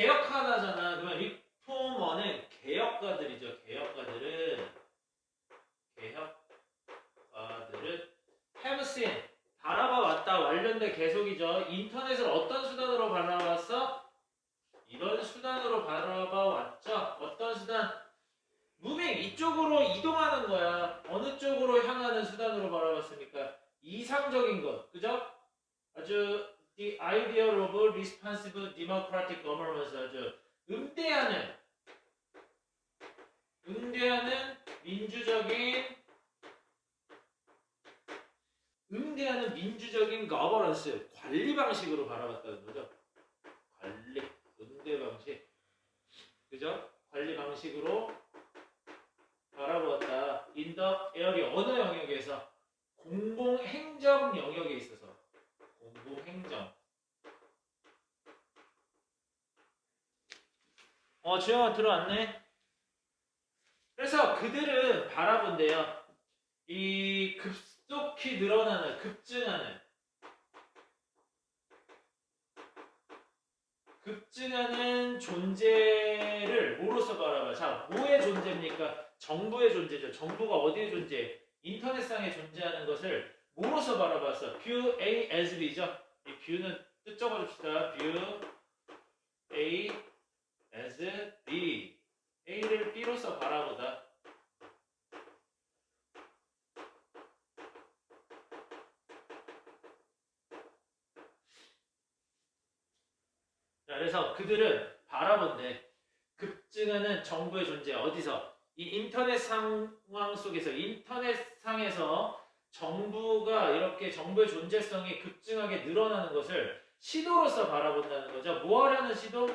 개혁하다잖아. 그러면 리포머는 개혁가들이죠. 개혁가들은 개혁가들은 have 바라봐 왔다 완료된 계속이죠. 인터넷을 어떤 수단으로 바라봤어? 이런 수단으로 바라봐 왔죠. 어떤 수단? 무빙 이쪽으로 이동하는 거야. 어느 쪽으로 향하는 수단으로 바라봤습니까? 이상적인 것, 그죠? 아주 the ideal of responsive democratic government 아주 응대하는 응대하는 민주적인 응대하는 민주적인 거버넌스 관리 방식으로 바라봤다는 거죠. 관리 응대 방식 그죠? 관리 방식으로 바라보았다. the area 어느 영역에서 공공 행정 영역에 있어서 공공 행정 어 주영아 들어왔네. 그래서 그들은 바라본대요. 이 급속히 늘어나는 급증하는 급증하는 존재를 뭐로서 바라봐? 자, 뭐의 존재입니까? 정부의 존재죠. 정부가 어디에 존재? 인터넷상에 존재하는 것을 뭐로서 바라봤어? view A as B죠. 이 view는 뜻 적어줍시다. view A as B. A를 B로서 바라보다. 자, 그래서 그들은 바라본대. 급증하는 정부의 존재 어디서? 이 인터넷 상황 속에서 인터넷 상에서 정부가 이렇게 정부의 존재성이 급증하게 늘어나는 것을 시도로서 바라본다는 거죠. 뭐 하려는 시도?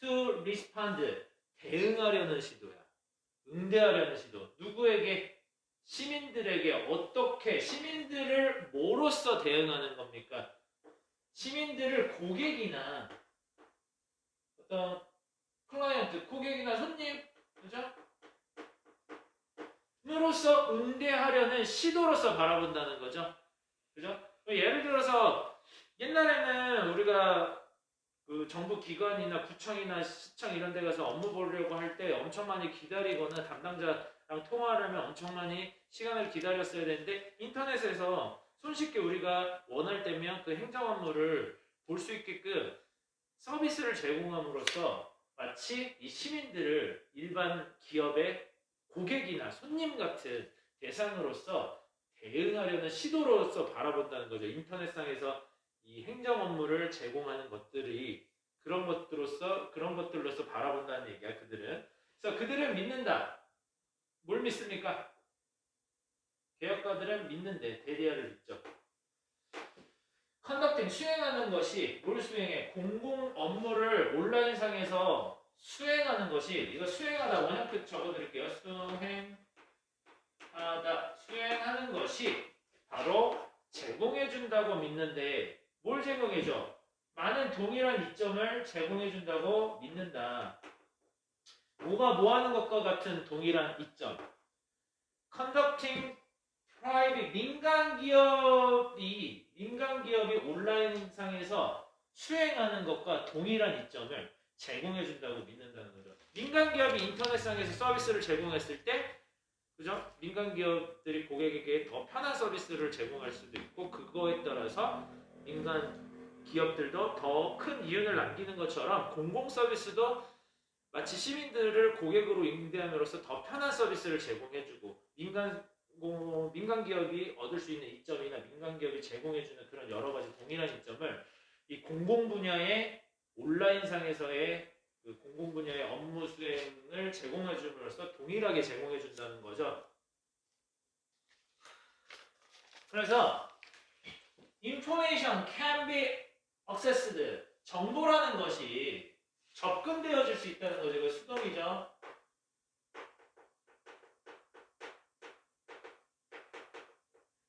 To respond. 대응하려는 시도야. 응대하려는 시도. 누구에게? 시민들에게 어떻게 시민들을 뭐로서 대응하는 겁니까? 시민들을 고객이나 어떤 클라이언트, 고객이나 손님, 그죠? 으로서 응대하려는 시도로서 바라본다는 거죠. 그죠? 예를 들어서 옛날에는 우리가 그 정부 기관이나 구청이나 시청 이런 데 가서 업무 보려고 할 때 엄청 많이 기다리거나 담당자랑 통화를 하면 엄청 많이 시간을 기다렸어야 되는데 인터넷에서 손쉽게 우리가 원할 때면 그 행정 업무를 볼 수 있게끔 서비스를 제공함으로써 마치 이 시민들을 일반 기업의 고객이나 손님 같은 대상으로서 대응하려는 시도로서 바라본다는 거죠. 인터넷상에서 이 행정 업무를 제공하는 것들이 그런 것들로서 그런 것들로서 바라본다는 얘기야. 그들은 그래서 그들은 믿는다. 뭘 믿습니까? 개혁가들은 믿는데 대리아를 믿죠. 컨덕팅 수행하는 것이 뭘 수행해? 공공 업무를 온라인상에서 수행하는 것이 이거 수행하다 원형끝 적어드릴게요. 수행하다 수행하는 것이 바로 제공해준다고 믿는데 뭘 제공해줘? 많은 동일한 이점을 제공해준다고 믿는다. 뭐가 뭐 하는 것과 같은 동일한 이점. conducting private 민간 기업이 민간 기업이 온라인상에서 수행하는 것과 동일한 이점을 제공해준다고 믿는다는 거죠. 민간 기업이 인터넷상에서 서비스를 제공했을 때, 그죠? 민간 기업들이 고객에게 더 편한 서비스를 제공할 수도 있고, 그거에 따라서 민간 기업들도 더 큰 이윤을 남기는 것처럼 공공 서비스도 마치 시민들을 고객으로 응대함으로써 더 편한 서비스를 제공해주고 민간 공- 민간 기업이 얻을 수 있는 이점이나 민간 기업이 제공해주는 그런 여러 가지 동일한 이점을 이 공공 분야의 온라인상에서의 그 공공 분야의 업무 수행을 제공해 줌으로써 동일하게 제공해 준다는 거죠. 그래서 information can be accessed 정보라는 것이 접근되어질 수 있다는 거죠. 이거 수동이죠.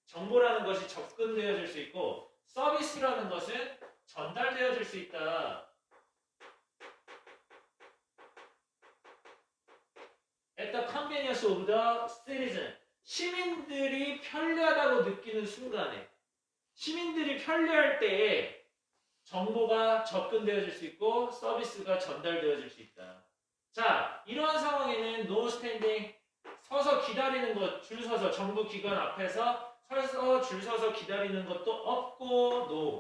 정보라는 것이 접근되어질 수 있고 서비스라는 것은 전달되어질 수 있다. The convenience of the citizen. 시민들이 편리하다고 느끼는 순간에 시민들이 편리할 때에 정보가 접근되어질 수 있고 서비스가 전달되어질 수 있다. 자, 이러한 상황에는 no standing 서서 기다리는 것, 줄 서서 정부 기관 앞에서 서서 줄 서서 기다리는 것도 없고 no.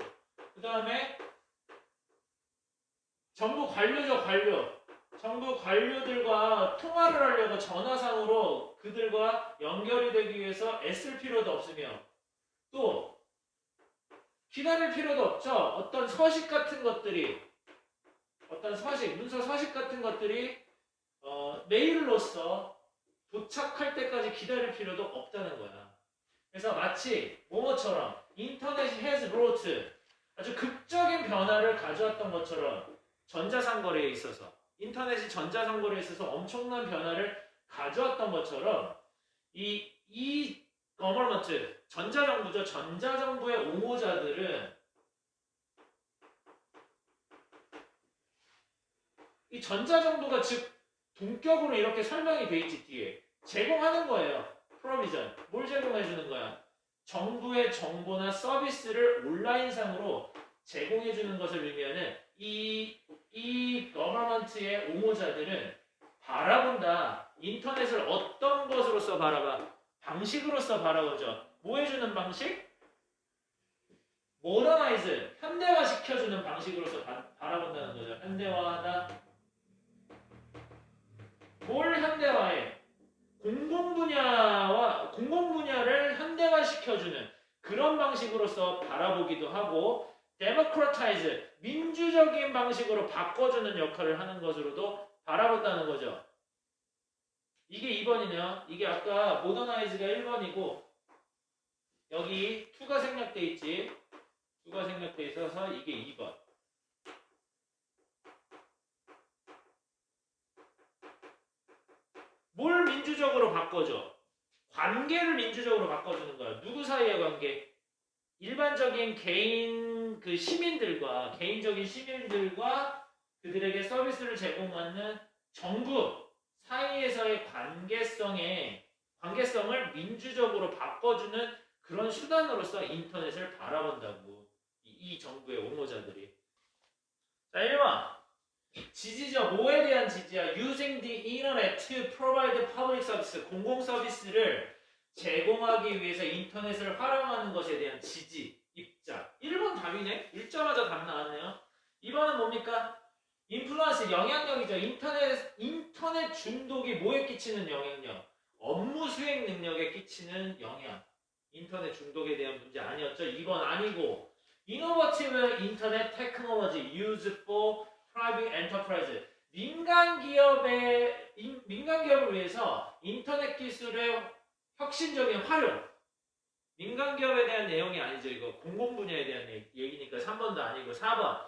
그 다음에 정부 관료죠 관료. 정부 관료들과 통화를 하려고 전화상으로 그들과 연결이 되기 위해서 애쓸 필요도 없으며 또 기다릴 필요도 없죠. 어떤 서식 같은 것들이 어떤 서식, 문서 서식 같은 것들이 어, 메일로서 도착할 때까지 기다릴 필요도 없다는 거야. 그래서 마치 뭐뭐처럼 인터넷이 has wrote 아주 극적인 변화를 가져왔던 것처럼 전자상거래에 있어서 인터넷이 전자상거래에 있어서 엄청난 변화를 가져왔던 것처럼 이, 이 거버먼트 전자정부죠. 전자정부의 옹호자들은 이 전자정부가 즉 동격으로 이렇게 설명이 돼 있지 뒤에 제공하는 거예요. 프로비전 뭘 제공해 주는 거야? 정부의 정보나 서비스를 온라인상으로 제공해 주는 것을 의미하는 이, 이 거버먼트의 옹호자들은 바라본다. 인터넷을 어떤 것으로서 바라봐? 방식으로서 바라보죠. 뭐 해주는 방식? 모더나이즈, 현대화 시켜주는 방식으로서 바, 바라본다는 거죠. 현대화하다. 뭘 현대화해? 공공 분야와 공공 분야를 현대화 시켜주는 그런 방식으로서 바라보기도 하고 데모크라타이즈 민주적인 방식으로 바꿔주는 역할을 하는 것으로도 바라본다는 거죠. 이게 2번이네요. 이게 아까 모더나이즈가 1번이고 여기 2가 생략돼 있지. 2가 생략돼 있어서 이게 2번. 뭘 민주적으로 바꿔줘? 관계를 민주적으로 바꿔주는 거야. 누구 사이의 관계? 일반적인 개인 그 시민들과 개인적인 시민들과 그들에게 서비스를 제공하는 정부 사이에서의 관계성에 관계성을 민주적으로 바꿔주는 그런 수단으로서 인터넷을 바라본다고 이, 이 정부의 옹호자들이. 자 1번. 지지죠 뭐에 대한 지지야 using the internet to provide public service 공공 서비스를 제공하기 위해서 인터넷을 활용하는 것에 대한 지지. 입장 1번 답이네 읽자마자 답 나왔네요 2번은 뭡니까 인플루언스 영향력이죠. 인터넷 인터넷 중독이 뭐에 끼치는 영향력? 업무 수행 능력에 끼치는 영향. 인터넷 중독에 대한 문제 아니었죠. 2번 아니고 이노버티브 인터넷 테크놀로지 used for private enterprise. 민간 기업의 인- 민간 기업을 위해서 인터넷 기술의 혁신적인 활용. 민간 기업에 대한 내용이 아니죠. 이거 공공 분야에 대한 얘- 얘기니까 3번도 아니고 4번.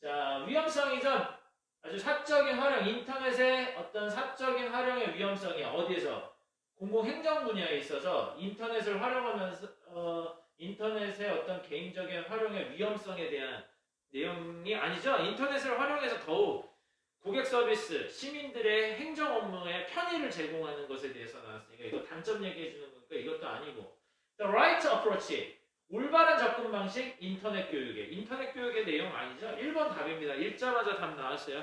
자, 위험성이죠. 아주 사적인 활용, 인터넷의 어떤 사적인 활용의 위험성이 어디에서 공공행정 분야에 있어서 인터넷을 활용하면서 어, 인터넷의 어떤 개인적인 활용의 위험성에 대한 내용이 아니죠. 인터넷을 활용해서 더욱 고객 서비스, 시민들의 행정 업무에 편의를 제공하는 것에 대해서 나왔으니까 이거 단점 얘기해 주는 거니까 이것도 아니고 The right approach 올바른 접근 방식 인터넷 교육에 인터넷 교육의 내용 아니죠? 1번 답입니다. 읽자마자 답 나왔어요.